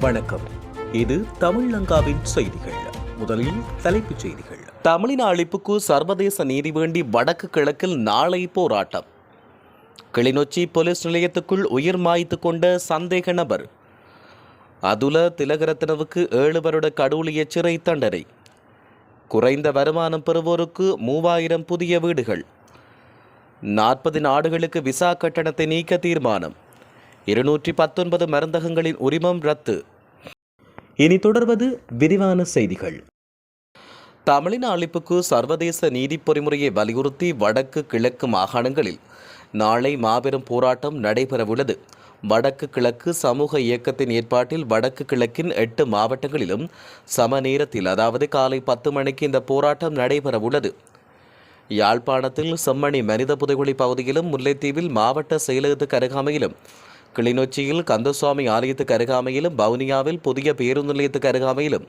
வணக்கம். இது தமிழங்காவின் செய்திகள். முதலில் தலைப்புச் செய்திகள். தமிழின அழிப்புக்கு சர்வதேச நீதி வேண்டி வடக்கு கிழக்கில் நாளை போராட்டம். கிளிநொச்சி போலீஸ் நிலையத்துக்குள் உயிர் மாய்த்து கொண்ட சந்தேக நபர். அதுல திலகரத்னவுக்கு ஏழு வருட கடூழிய சிறை தண்டனை. குறைந்த வருமானம் பெறுவோருக்கு மூவாயிரம் புதிய வீடுகள். நாற்பது நாடுகளுக்கு விசா கட்டணத்தை நீக்க தீர்மானம். இருநூற்றி பத்தொன்பது மருந்தகங்களின் உரிமம் ரத்து. இனி தொடர்வது விரிவான செய்திகள். தமிழின அழிப்புக்கு சர்வதேச நீதி பொறிமுறையை வலியுறுத்தி வடக்கு கிழக்கு மாகாணங்களில் நாளை மாபெரும் போராட்டம் நடைபெறவுள்ளது. வடக்கு கிழக்கு சமூக இயக்கத்தின் ஏற்பாட்டில் வடக்கு கிழக்கின் எட்டு மாவட்டங்களிலும் சம நேரத்தில் அதாவது காலை பத்து மணிக்கு இந்த போராட்டம் நடைபெறவுள்ளது. யாழ்ப்பாணத்தில் செம்மணி மனித புதைகுழி பகுதியிலும் முல்லைத்தீவில் மாவட்ட செயலகத்துக்கு அருகாமையிலும் கிளிநொச்சியில் கந்தசுவாமி ஆலயத்துக்கு அருகாமையிலும் வவுனியாவில் புதிய பேருந்து நிலையத்துக்கு அருகாமையிலும்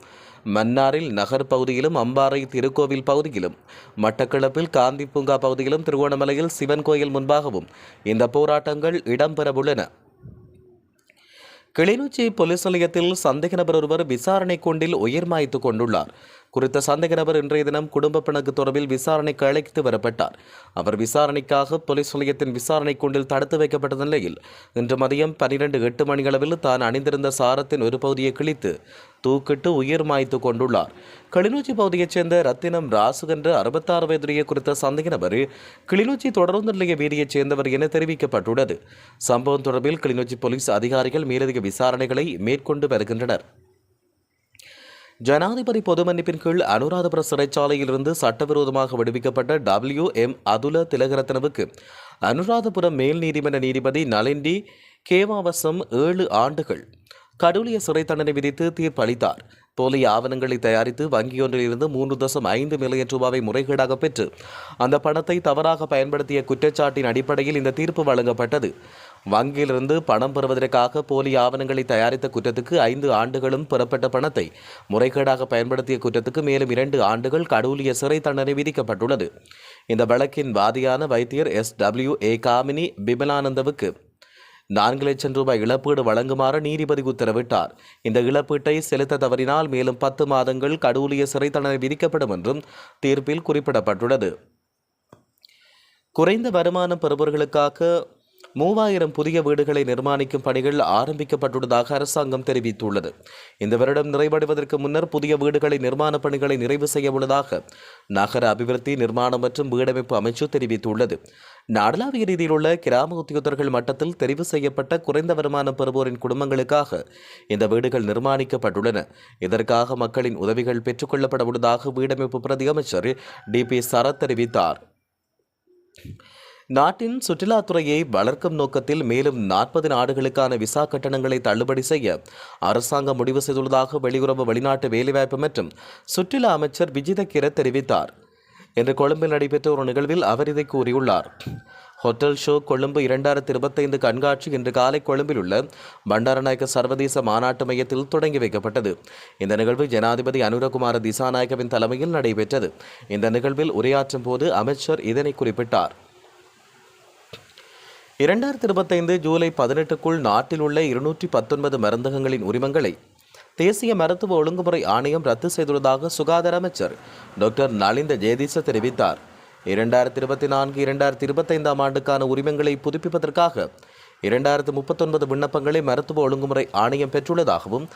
மன்னாரில் நகர் பகுதியிலும் அம்பாறை திருக்கோவில் பகுதியிலும் மட்டக்களப்பில் காந்தி பூங்கா பகுதியிலும் திருவோணமலையில் சிவன் கோயில் முன்பாகவும் இந்த போராட்டங்கள் இடம்பெறவுள்ளன. கிளிநொச்சி போலீஸ் நிலையத்தில் சந்தேக நபர் ஒருவர் விசாரணை கொண்டில் உயிர் மாய்த்து கொண்டுள்ளார். குறித்த சந்தேக நபர் இன்றைய தினம் குடும்ப பிணக்கு தொடர்பில் விசாரணைக்கு அழைத்து வரப்பட்டார். அவர் விசாரணைக்காக போலீஸ் நிலையத்தின் விசாரணை கூண்டில் தடுத்து வைக்கப்பட்ட நிலையில் இன்று மதியம் பனிரெண்டு எட்டு மணியளவில் தான் அணிந்திருந்த சாரத்தின் ஒரு பகுதியை கிழித்து தூக்கிட்டு உயிர் மாய்த்து கொண்டுள்ளார். கிளிநொச்சி பகுதியைச் சேர்ந்த ரத்தினம் ராசு என்ற அறுபத்தாறு வயதுடைய குறித்த சந்தேக நபர் கிளிநொச்சி தொடர்ந்து நிலைய வீதியைச் சேர்ந்தவர் என தெரிவிக்கப்பட்டுள்ளது. சம்பவம் தொடர்பில் கிளிநொச்சி போலீஸ் அதிகாரிகள் மேலதிக விசாரணைகளை மேற்கொண்டு வருகின்றனர். ஜனாதிபதி பொது மன்னிப்பின் கீழ் அனுராதபுர சிறைச்சாலையிலிருந்து சட்டவிரோதமாக விடுவிக்கப்பட்ட டபிள்யூ எம் அதுல திலகரத்னவுக்கு அனுராதபுரம் மேல் நீதிமன்ற நீதிபதி நலிண்டி கேவாவசம் ஏழு ஆண்டுகள். கடூழிய சிறை தண்டனை விதித்து தீர்ப்பளித்தார். போலி ஆவணங்களை தயாரித்து வங்கியொன்றிலிருந்து மூன்று தசம் ஐந்து மில்லியன் ரூபாவை முறைகேடாக பெற்று அந்த பணத்தை தவறாக பயன்படுத்திய குற்றச்சாட்டின் அடிப்படையில் இந்த தீர்ப்பு வழங்கப்பட்டது. வங்கியிலிருந்து பணம் பெறுவதற்காக போலி ஆவணங்களை தயாரித்த குற்றத்துக்கு ஐந்து ஆண்டுகளும் பெறப்பட்ட பணத்தை முறைகேடாக பயன்படுத்திய குற்றத்துக்கு மேலும் இரண்டு ஆண்டுகள் கடவுளிய சிறை தண்டனை விதிக்கப்பட்டுள்ளது. இந்த வழக்கின் வாதியான வைத்தியர் எஸ். டபிள்யூ. ஏ. காமினி பிமலானந்தவுக்கு நான்கு லட்சம் ரூபாய் இழப்பீடு வழங்குமாறு நீதிபதி உத்தரவிட்டார். இந்த இழப்பீட்டை செலுத்த தவறினால் மேலும் பத்து மாதங்கள் கடூலிய சிறை தண்டனை விதிக்கப்படும் என்றும் தீர்ப்பில் குறிப்பிடப்பட்டுள்ளது. குறைந்த வருமானம் பெறுபவர்களுக்காக மூவாயிரம் புதிய வீடுகளை நிர்மாணிக்கும் பணிகள் ஆரம்பிக்கப்பட்டுள்ளதாக அரசாங்கம் தெரிவித்துள்ளது. இந்த வருடம் நிறைவடைவதற்கு முன்னர் புதிய வீடுகளை நிர்மாண பணிகளை நிறைவு செய்ய உள்ளதாக நகர அபிவிருத்தி நிர்மாணம் மற்றும் வீடமைப்பு அமைச்சு தெரிவித்துள்ளது. நாடளாவிய ரீதியில் உள்ள கிராம உத்தியோகர்கள் மட்டத்தில் தெரிவு செய்யப்பட்ட குறைந்த வருமானம் பெறுவோரின் குடும்பங்களுக்காக இந்த வீடுகள் நிர்மாணிக்கப்பட்டுள்ளன. இதற்காக மக்களின் உதவிகள் பெற்றுக்கொள்ளப்பட உள்ளதாக வீடமைப்பு பிரதி அமைச்சர் டி. பி. சரத் தெரிவித்தார். நாட்டின் சுற்றுலாத்துறையை வளர்க்கும் நோக்கத்தில் மேலும் நாற்பது நாடுகளுக்கான விசா கட்டணங்களை தள்ளுபடி செய்ய அரசாங்கம் முடிவு செய்துள்ளதாக வெளியுறவு வெளிநாட்டு வேலைவாய்ப்பு மற்றும் சுற்றுலா அமைச்சர் விஜித கிர தெரிவித்தார். இன்று கொழும்பில் நடைபெற்ற ஒரு நிகழ்வில் அவர் இதை கூறியுள்ளார். ஹோட்டல் ஷோ கொழும்பு இரண்டாயிரத்தி இருபத்தைந்து கண்காட்சி இன்று காலை கொழும்பில் உள்ள பண்டாரநாயக்க சர்வதேச மாநாட்டு மையத்தில் தொடங்கி வைக்கப்பட்டது. இந்த நிகழ்வு ஜனாதிபதி அனுரகுமார திசாநாயகவின் தலைமையில் நடைபெற்றது. இந்த நிகழ்வில் உரையாற்றும் போது அமைச்சர் இதனை குறிப்பிட்டார். இரண்டாயிரத்தி இருபத்தைந்து ஜூலை பதினெட்டுக்குள் நாட்டில் உள்ள இருநூற்றி பத்தொன்பது மருந்தகங்களின் உரிமங்களை தேசிய மருத்துவ ஒழுங்குமுறை ஆணையம் ரத்து செய்துள்ளதாக சுகாதார அமைச்சர் டாக்டர் நலிந்த ஜெயதீச தெரிவித்தார். இரண்டாயிரத்தி இருபத்தி நான்கு இரண்டாயிரத்தி இருபத்தைந்தாம் ஆண்டுக்கான உரிமங்களை புதுப்பிப்பதற்காக இரண்டாயிரத்து முப்பத்தொன்பது விண்ணப்பங்களை மருத்துவ ஒழுங்குமுறை ஆணையம் பெற்றுள்ளதாகவும்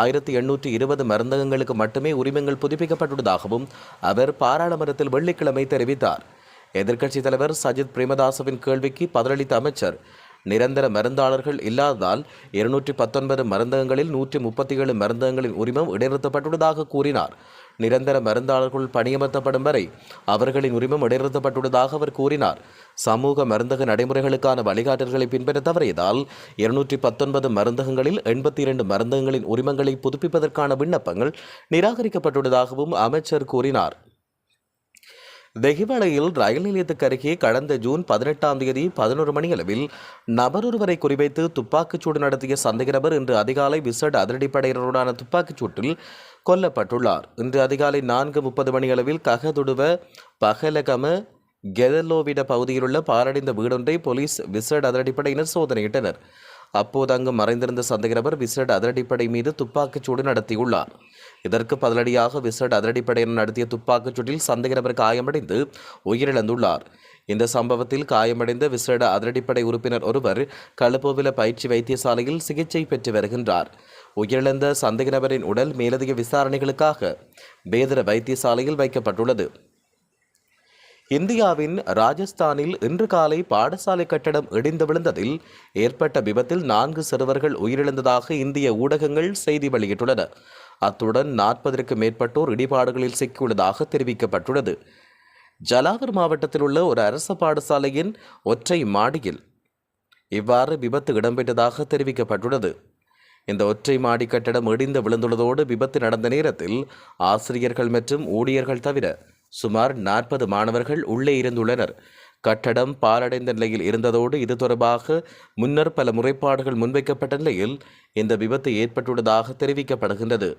ஆயிரத்தி எண்ணூற்றி இருபது மருந்தகங்களுக்கு மட்டுமே உரிமங்கள் புதுப்பிக்கப்பட்டுள்ளதாகவும் அவர் பாராளுமன்றத்தில் வெள்ளிக்கிழமை தெரிவித்தார். எதிர்க்கட்சித் தலைவர் சஜித் பிரேமதாசவின் கேள்விக்கு பதிலளித்த அமைச்சர் நிரந்தர மருந்தாளர்கள் இல்லாததால் இருநூற்றி பத்தொன்பது மருந்தகங்களில் நூற்றி முப்பத்தி ஏழு மருந்தகங்களின் உரிமம் இடைநிறுத்தப்பட்டுள்ளதாக கூறினார். நிரந்தர மருந்தாளர்கள் பணியமர்த்தப்படும் வரை அவர்களின் உரிமம் இடைநிறுத்தப்பட்டுள்ளதாக அவர் கூறினார். சமூக மருந்தக நடைமுறைகளுக்கான வழிகாட்டல்களை பின்பற்ற தவறியதால் இருநூற்றி பத்தொன்பது மருந்தகங்களில் எண்பத்தி இரண்டு மருந்தகங்களின் உரிமங்களை புதுப்பிப்பதற்கான விண்ணப்பங்கள் நிராகரிக்கப்பட்டுள்ளதாகவும் அமைச்சர் கூறினார். தெஹிவளையில் ரயில் நிலையத்துக்கு அருகே கடந்த ஜூன் பதினெட்டாம் தேதி பதினோரு மணி அளவில் நபரொருவரை குறிவைத்து துப்பாக்கிச்சூடு நடத்திய சந்தேக நபர் இன்று அதிகாலை விசட் அதிரடிப்படையினருடான துப்பாக்கிச்சூட்டில் கொல்லப்பட்டுள்ளார். இன்று அதிகாலை நான்கு முப்பது மணி அளவில் ககதுடுவ பகலகம கெதலோவிட பகுதியிலுள்ள பாரடைந்த வீடொன்றை போலீஸ் விசட் அதிரடிப்படையினர் சோதனையிட்டனர். அப்போது அங்கு மறைந்திருந்த சந்தேக நபர் விசேட அதிரடிப்படை மீது துப்பாக்கிச்சூடு நடத்தியுள்ளார். இதற்கு பதிலடியாக விசேட அதிரடிப்படையினர் நடத்திய துப்பாக்கிச்சூட்டில் சந்தேக நபர் காயமடைந்து உயிரிழந்துள்ளார். இந்த சம்பவத்தில் காயமடைந்த விசேட அதிரடிப்படை உறுப்பினர் ஒருவர் களுப்போவில பயிற்சி வைத்தியசாலையில் சிகிச்சை பெற்று வருகின்றார். உயிரிழந்த சந்தேக நபரின் உடல் மேலதிக விசாரணைகளுக்காக பேதர வைத்தியசாலையில் வைக்கப்பட்டுள்ளது. இந்தியாவின் ராஜஸ்தானில் இன்று காலை பாடசாலை கட்டடம் இடிந்து விழுந்ததில் ஏற்பட்ட விபத்தில் நான்கு சிறுவர்கள் உயிரிழந்ததாக இந்திய ஊடகங்கள் செய்தி வெளியிட்டுள்ளன. அத்துடன் நாற்பதற்கு மேற்பட்டோர் இடிபாடுகளில் சிக்கியுள்ளதாக தெரிவிக்கப்பட்டுள்ளது. ஜலாவர் மாவட்டத்தில் உள்ள ஒரு அரசு பாடசாலையின் ஒற்றை மாடியில் இவ்வாறு விபத்து இடம்பெற்றதாக தெரிவிக்கப்பட்டுள்ளது. இந்த ஒற்றை மாடி கட்டடம் இடிந்து விழுந்துள்ளதோடு விபத்து நடந்த நேரத்தில் ஆசிரியர்கள் மற்றும் ஊழியர்கள் தவிர சுமார் நாற்பது மாணவர்கள் உள்ளே இருந்துள்ளனர். கட்டடம் பாலடைந்த நிலையில் இருந்ததோடு இது தொடர்பாக முன்னர் பல முறைப்பாடுகள் முன்வைக்கப்பட்ட நிலையில் இந்த விபத்து ஏற்பட்டுள்ளதாக தெரிவிக்கப்படுகின்றது.